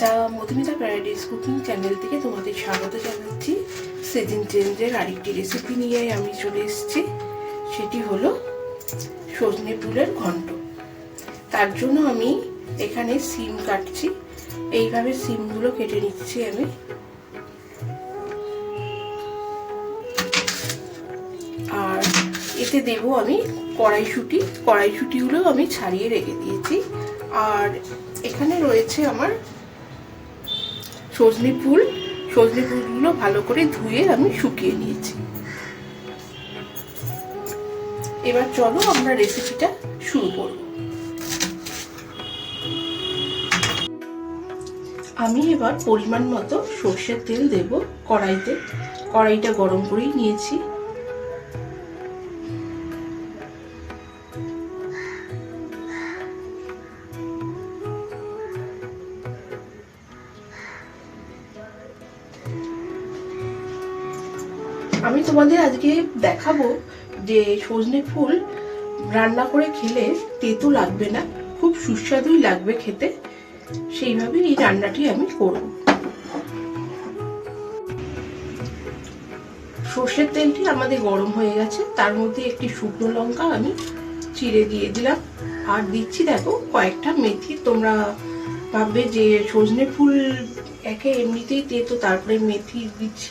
Madhumita Madhumita paradise cooking channel থেকে তোমাদের স্বাগত জানাচ্ছি। সেদিন চেঞ্জের আরেকটি রেসিপি নিয়ে আমি চলে এসেছি। সেটি হলো সজনে ফুলের ঘন্ট। তার জন্য আমি এখানে সিম কাটছি। এইভাবে সিমগুলো কেটে নিচ্ছি আমি। আর এতে দেব আমি কড়াইশুটি। কড়াইশুটিগুলো আমি ছাড়িয়ে রেখে দিয়েছি। আর এখানে রয়েছে আমার সজনে ফুল সজনে ফুলগুলো ভালো করে ধুয়ে আমি শুকিয়ে নিয়েছি। এবার চলো আমরা রেসিপিটা শুরু করব। আমি এবার পরিমাণ মতো সর্ষের তেল দেব কড়াইতে। কড়াইটা গরম করেই নিয়েছি। আমি তোমাদের আজকে দেখাবো যে সজনে ফুল রান্না করে খেলে তেতো লাগবে না, খুব সুস্বাদুই লাগবে খেতে। সেইভাবে এই রান্নাটি আমি করব। সর্ষের তেলটি আমাদের গরম হয়ে গেছে, তার মধ্যে একটি শুকনো লঙ্কা আমি চিড়ে দিয়ে দিলাম। আর দিচ্ছি দেখো কয়েকটা মেথি, তোমরা ভাববে যে সজনে ফুল একে এমনিতেই তেতো, তারপরে মেথি দিচ্ছি।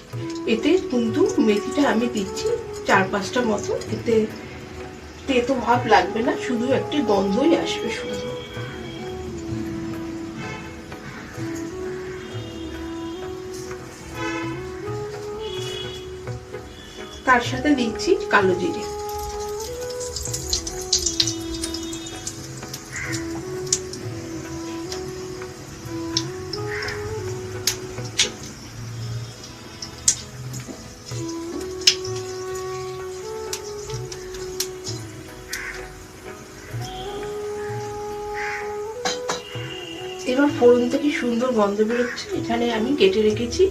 এতে কিন্তু মেথিটা আমি দিচ্ছি চার পাঁচটা মতো। এতে তেতো ভাব লাগবে না, শুধু একটি গন্ধই আসবে শুধু। তার সাথে দিচ্ছি কালো জিরে। এবার ফোড়ন থেকে সুন্দর গন্ধ বেরোচ্ছে। এখানে আমি কেটে রেখেছি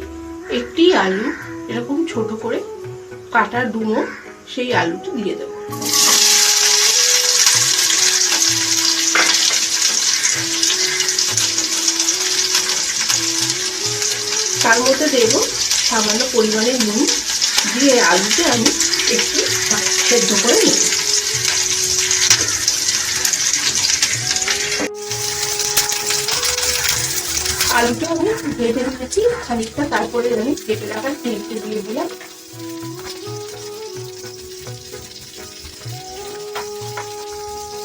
একটি আলু, এরকম ছোট করে কাটা ডুমো, সেই আলুটা দিয়ে দেবো। তার মধ্যে দেব সামান্য পরিমাণে নুন, দিয়ে আলুতে আমি একটু সেদ্ধ করে নেব। আলুটা আমি ভেজে নিয়েছি, খানিকটা তারপরে আমি কেটে রাখার তেলটা দিয়ে দিলাম।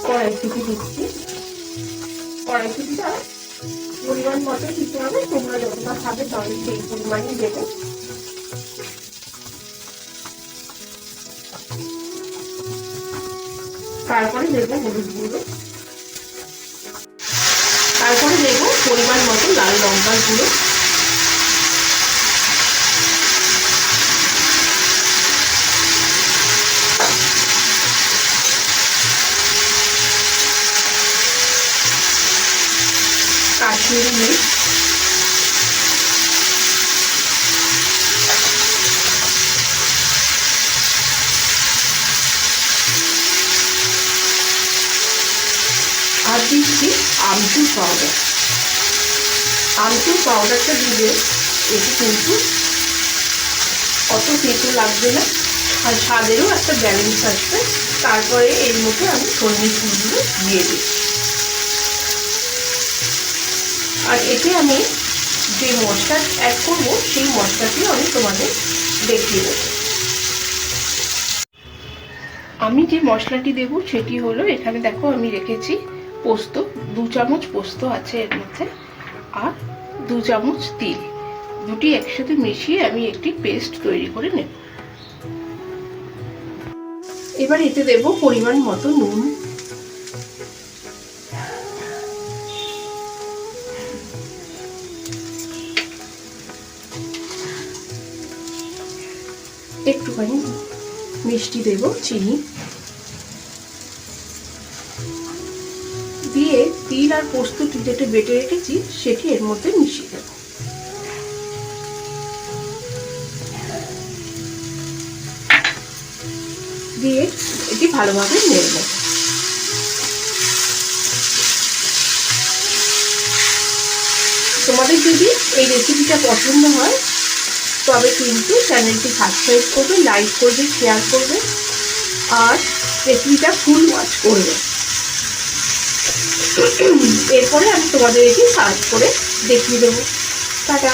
কড়াইশুটি দিচ্ছি। কড়াইশুটিটা পরিমাণ মতো দিতে হবে, তোমরা যতটা খাবে তবে সেই পরিমাণই দেবে। তারপরে দেবো হলুদ গুঁড়ো। তারপরে দেব পরিমাণ লাল লঙ্কার গুঁড়ো। কাশ্মীরি মির্চ। আর দিচ্ছি আমচুর পাউডার। আমচুর পাউডারটা দিলে এটি কিন্তু অত তেতো লাগবে না। আর স্বাদেরও একটা ব্যালেন্স আসবে। তারপরে এর মধ্যে আমি সর্ষে ফুলগুলো দিয়ে দিই আর এতে আমি যে মশলা অ্যাড করব, সেই মশলাটিও আমি তোমাদের দেখিয়ে দেবো। আমি যে মশলাটি দেব, সেটি হলো, এখানে দেখো আমি রেখেছি পোস্ত, দু চামচ পোস্ত আছে এর মধ্যে। আর দু চামচ তিল। দুটি একসাথে মিশিয়ে আমি একটি পেস্ট তৈরি করে নেব। এবার এতে দেব পরিমাণ মতো নুন। একটুখানি মিষ্টি দেব, চিনি। তিল আর পোস্তটি যেটা বেটে রেখেছি, সেটি এর মধ্যে মিশিয়ে দেব। দিয়ে এটি ভালোভাবে নেড়ে নেব। তোমাদের যদি এই রেসিপিটা পছন্দ হয়, তবে কিন্তু চ্যানেলটি সাবস্ক্রাইব করবে লাইক করবে শেয়ার করবে, আর রেসিপিটা ফুল ওয়াচ করবে। এরপরে আমি তোমাদের এটি সার্চ করে দেখিয়ে দেবো। টাটা।